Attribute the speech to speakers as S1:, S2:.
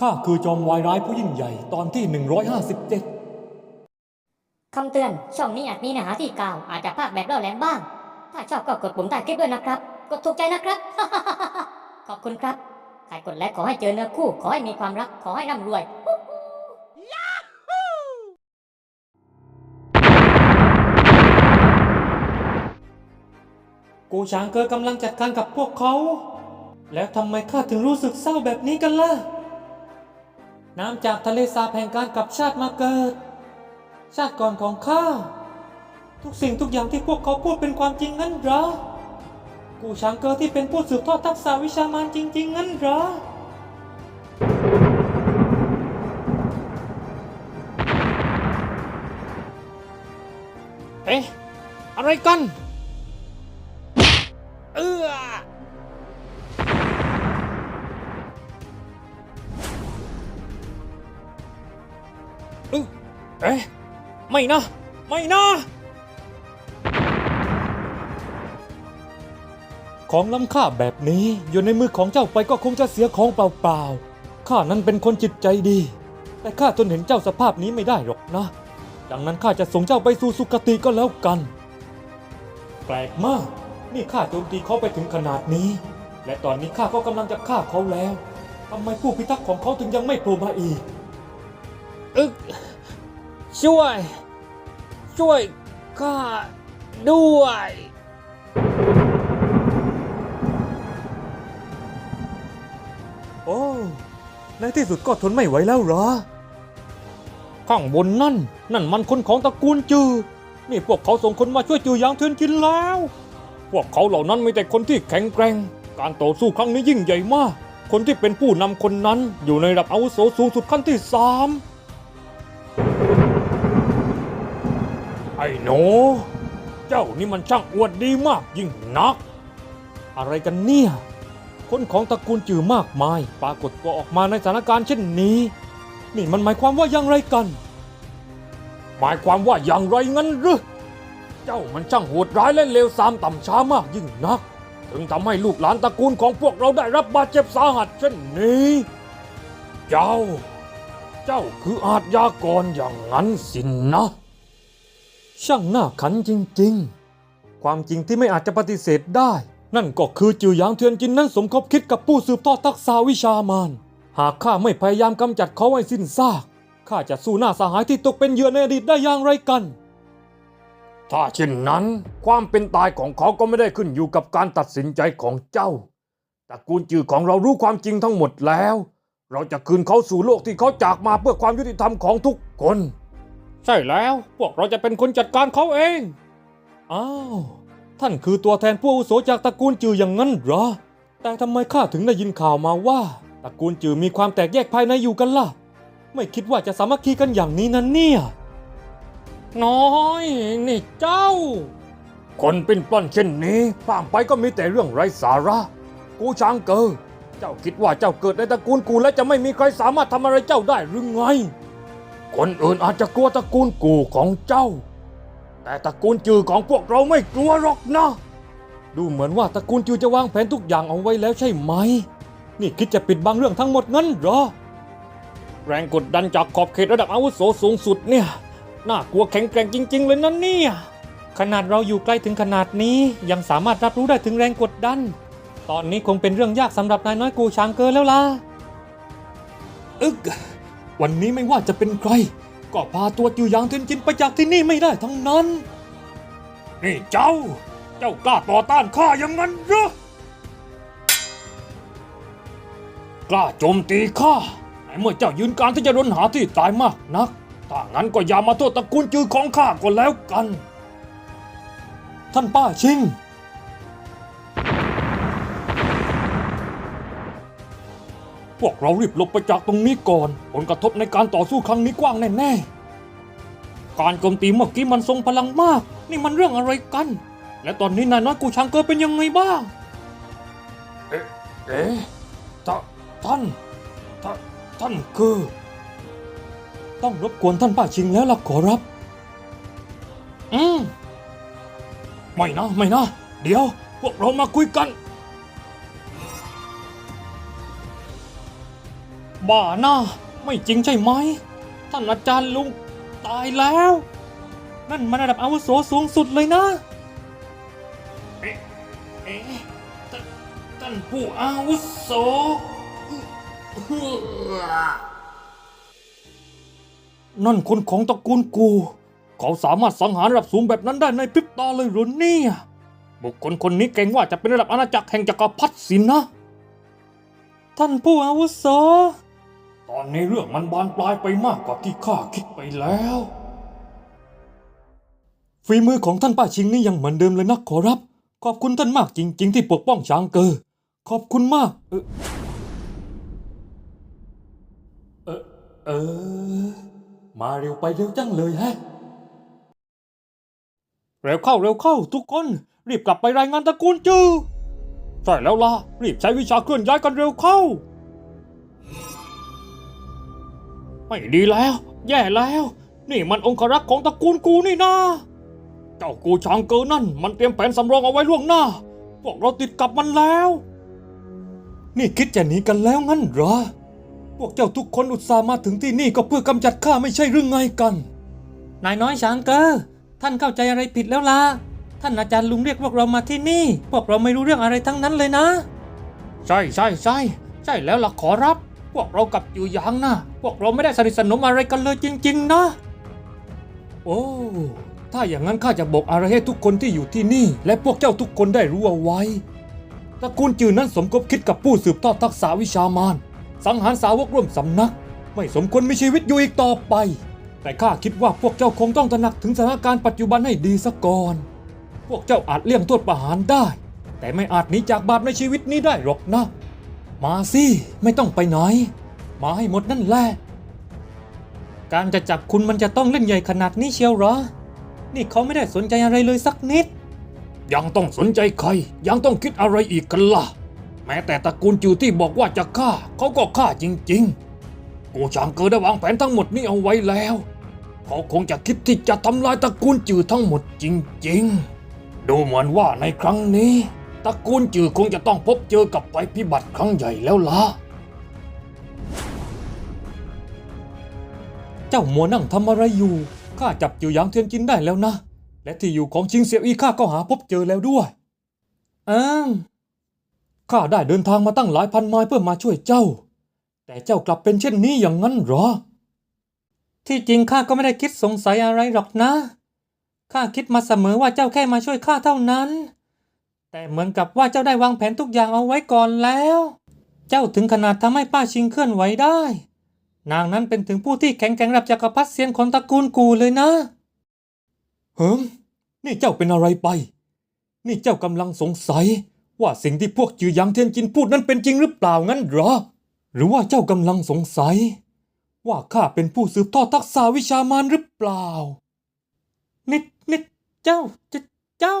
S1: ข้าคือจอมวายร้ายผู้ยิ่งใหญ่ตอนที่ 157
S2: คำเตือน ช่องนี้อาจมีเนื้อหาที่กล่าว อาจจะภาคแบบเล่าแหลมบ้าง ถ้าชอบก็กดปุ่มใต้คลิปด้วยนะครับ กดถูกใจนะครับ ขอบคุณครับใครกดไลค์ขอให้เจอเนื้อคู่ ขอให้มีความรัก ขอให้ร่ำรวย
S1: กูช้างเกอกำลังจัดการกับพวกเขา แล้วทำไมข้าถึงรู้สึกเศร้าแบบนี้กันล่ะ น้ำจากทะเลสาบแห่งการกลับชาติมาเกิด ชาติก่อนของข้า ทุกสิ่งทุกอย่างที่พวกเขาพูดเป็นความจริงงั้นเหรอ กูช้างเกอที่เป็นผู้สืบทอดทักษะวิชามารจริง ๆ งั้นเหรอเอ๊ะอะไรกัน เอ๊ะไม่นะ ไม่นะ ของล้ำค่าแบบนี้อยู่ในมือของเจ้าไปก็คงจะเสียของเปล่าๆ ข้านั้นเป็นคนจิตใจดี แต่ข้าทนเห็นเจ้าสภาพนี้ไม่ได้หรอกนะ ดังนั้นข้าจะส่งเจ้าไปสู่สุคติก็แล้วกัน แปลกมาก นี่ข้าโจมตีเขาไปถึงขนาดนี้ และตอนนี้ข้าก็กำลังจะฆ่าเขาแล้วทำไมผู้พิทักษ์ของเขาถึงยังไม่โผล่มาอีก อึกช่วย ช่วยข้าด้วย โอ้ในที่สุดก็ทนไม่ไหวแล้วเหรอ ข้างบนนั่น นั่นมันคนของตระกูลจือ นี่พวกเขาส่งคนมาช่วยจือหยางเทินจินแล้ว พวกเขาเหล่านั้นมีแต่คนที่แข็งแกร่ง การต่อสู้ครั้งนี้ยิ่งใหญ่มาก คนที่เป็นผู้นำคนนั้นอยู่ในระดับอาวุโสสูงสุดขั้นที่สาม ไอ้หนู เจ้านี่มันช่างอวดดีมากยิ่งนัก อะไรกันเนี่ย คนของตระกูลจือมากมาย ปรากฏตัวออกมาในสถานการณ์เช่นนี้ นี่มันหมายความว่าอย่างไรกัน หมายความว่าอย่างไรงั้นหรือ เจ้ามันช่างโหดร้ายและเลวทรามต่ำช้ามากยิ่งนัก ถึงทำให้ลูกหลานตระกูลของพวกเราได้รับบาดเจ็บสาหัสเช่นนี้ เจ้า เจ้าคืออาทยากรอย่างนั้นสินนะ ช่างน่าขันจริงๆ ความจริงที่ไม่อาจจะปฏิเสธได้ นั่นก็คือจือหยางเทียนจินนั้นสมคบคิดกับผู้สืบทอดทักษะวิชามารหากข้าไม่พยายามกำจัดเขาให้สิ้นซากข้าจะสู้หน้าสหายที่ตกเป็นเหยื่อในอดีตได้อย่างไรกัน ถ้าเช่นนั้น ความเป็นตายของเขาก็ไม่ได้ขึ้นอยู่กับการตัดสินใจของเจ้าตระกูลจือของเรารู้ความจริงทั้งหมดแล้ว เราจะคืนเขาสู่โลกที่เขาจากมาเพื่อความยุติธรรมของทุกคน ใช่แล้วพวกเราจะเป็นคนจัดการเขาเอง อ้าว ท่านคือตัวแทนผู้อาวุโสจากตระกูลจืออย่างนั้นเหรอ แต่ทำไมข้าถึงได้ยินข่าวมาว่า ตระกูลจือมีความแตกแยกภายในอยู่กันล่ะ ไม่คิดว่าจะสามัคคีกันอย่างนี้นะเนี่ย น้อยนี่เจ้า คนเป็นปล้นเช่นนี้ผ่านไปก็มีแต่เรื่องไร้สาระ กูช้างเกอเจ้าคิดว่าเจ้าเกิดในตระกูลกูและจะไม่มีใครสามารถทำอะไรเจ้าได้หรือไง คนอื่นอาจจะกลัวตระกูลกูของเจ้า แต่ตระกูลจือของพวกเราไม่กลัวหรอกนะ ดูเหมือนว่าตระกูลจือจะวางแผนทุกอย่างเอาไว้แล้วใช่ไหม นี่คิดจะปิดบังเรื่องทั้งหมดงั้นเหรอ แรงกดดันจากขอบเขตระดับอาวุโสสูงสุดเนี่ย น่ากลัวแข็งแกร่งจริง ๆ เลยนะเนี่ย ขนาดเราอยู่ใกล้ถึงขนาดนี้ยังสามารถรับรู้ได้ถึงแรงกดดัน ตอนนี้คงเป็นเรื่องยากสำหรับนายน้อยกูช้างเกินแล้วล่ะ อึก วันนี้ไม่ว่าจะเป็นใคร ก็พาตัวจิวหยางเทียนจินไปจากที่นี่ไม่ได้ทั้งนั้น นี่เจ้า เจ้ากล้าต่อต้านข้าอย่างนั้นเหรอกล้าโจมตีข้าในเมื่อเจ้ายืนการที่จะรนหาที่ตายมากนัก ถ้างั้นก็อย่ามาโทษตระกูลจือของข้าก็แล้วกัน ท่านป้าชิง พวกเรารีบหลบไปจากตรงนี้ก่อน ผลกระทบในการต่อสู้ครั้งนี้กว้างแน่ๆ การโจมตีเมื่อกี้มันทรงพลังมาก นี่มันเรื่องอะไรกัน และตอนนี้นายน้อยกูชังเกอเป็นยังไงบ้าง เอ๊ะ เอ๊ะท่าท่านท่าท่านคือ ต้องรบกวนท่านป้าชิงแล้วล่ะขอรับ อืม ไม่นะ ไม่นะ เดี๋ยว พวกเรามาคุยกัน บ้านะไม่จริงใช่ไหม ท่านอาจารย์ลุงตายแล้ว นั่นมันระดับอาวุโสสูงสุดเลยนะ เอ๊ะเอ๊ะท่านท่านผู้อาวุโสนั่นคนของตระกูลกู เขาสามารถสังหารระดับสูงแบบนั้นได้ในพริบตาเลยเหรอเนี่ยบุคคลคนนี้เก่งว่าจะเป็นระดับอาณาจักรแห่งจักรพรรดิสินะท่านผู้อาวุโส ตอนนี้เรื่องมันบานปลายไปมากกว่าที่ข้าคิดไปแล้ว ฝีมือของท่านป้าชิงนี่ยังเหมือนเดิมเลยนะขอรับ ขอบคุณท่านมากจริง ๆ ที่ปกป้องช้างเกอ ขอบคุณมาก เออเออเออ มาเร็วไปเร็วจังเลยแฮะ เร็วเข้าเร็วเข้าทุกคน รีบกลับไปรายงานตระกูลจือใช่แล้วล่ะ รีบใช้วิชาเคลื่อนย้ายกันเร็วเข้า ไม่ดีแล้ว แย่แล้ว นี่มันองครักษ์ของตระกูลกูนี่นะเจ้ากูชางเกอนั่น มันเตรียมแผนสำรองเอาไว้ล่วงหน้า พวกเราติดกับมันแล้ว นี่คิดจะหนีกันแล้วงั้นเหรอ พวกเจ้าทุกคนอุตส่าห์มาถึงที่นี่ก็เพื่อกำจัดข้าไม่ใช่หรือไงกัน นายน้อยช้างเกอร์ท่านเข้าใจอะไรผิดแล้วล่ะ ท่านอาจารย์ลุงเรียกพวกเรามาที่นี่ พวกเราไม่รู้เรื่องอะไรทั้งนั้นเลยนะ ใช่ใช่ใช่ใช่แล้วล่ะขอรับพ วกเรากับอยู่ยางนะพวกเราไม่ได้สนิทสนมอะไรกันเลยจริง ๆ นะ โอ้ถ้าอย่างนั้นข้าจะบอกอะไรให้ทุกคนที่อยู่ที่นี่ และพวกเจ้าทุกคนได้รู้เอาไว้ตระกูลจือนั้นสมคบคิดกับผู้สืบทอดทักษะวิชามารสังหารสาวกร่วมสำนัก ไม่สมควรมีชีวิตอยู่อีกต่อไป แต่ข้าคิดว่าพวกเจ้าคงต้องตระหนักถึงสถานการณ์ปัจจุบันให้ดีซะก่อน พวกเจ้าอาจเลี่ยงโทษประหารได้ แต่ไม่อาจหนีจากบาปในชีวิตนี้ได้หรอกนะ มาสิไม่ต้องไปไหนมาให้หมดนั่นแหละการจะจับคุณมันจะต้องเล่นใหญ่ขนาดนี้เชียวเหรอ นี่เขาไม่ได้สนใจอะไรเลยสักนิด ยังต้องสนใจใคร ยังต้องคิดอะไรอีกกันล่ะ แม้แต่ตระกูลจูที่บอกว่าจะฆ่า เขาก็ฆ่าจริงๆ กูชางเกอได้วางแผนทั้งหมดนี้เอาไว้แล้ว เขาคงจะคิดที่จะทำลายตระกูลจือทั้งหมดจริง ๆ ดูเหมือนว่าในครั้งนี้ ตระกูลจือคงจะต้องพบเจอกับภัยพิบัติครั้งใหญ่แล้วล่ะ เจ้ามัวนั่งทำอะไรอยู่ ข้าจับจือหยางเทียนจินได้แล้วนะ และที่อยู่ของชิงเสียวอีข้าก็หาพบเจอแล้วด้วย อ้าข้าได้เดินทางมาตั้งหลายพันไมล์เพื่อมาช่วยเจ้า แต่เจ้ากลับเป็นเช่นนี้อย่างนั้นเหรอ ที่จริงข้าก็ไม่ได้คิดสงสัยอะไรหรอกนะ ข้าคิดมาเสมอว่าเจ้าแค่มาช่วยข้าเท่านั้น แต่เหมือนกับว่าเจ้าได้วางแผนทุกอย่างเอาไว้ก่อนแล้ว เจ้าถึงขนาดทำให้ป้าชิงเคลื่อนไหวได้ นางนั้นเป็นถึงผู้ที่แข็งแกร่งระดับจักรพรรดิเซียนของตระกูลกูเลยนะ เฮิมนี่เจ้าเป็นอะไรไป นี่เจ้ากำลังสงสัย ว่าสิ่งที่พวกจือหยางเทียนจินพูดนั้นเป็นจริงหรือเปล่างั้นหรอ หรือว่าเจ้ากำลังสงสัย ว่าข้าเป็นผู้สืบทอดทักษะวิชามารหรือเปล่า นิดนิดเจ้าเจ้า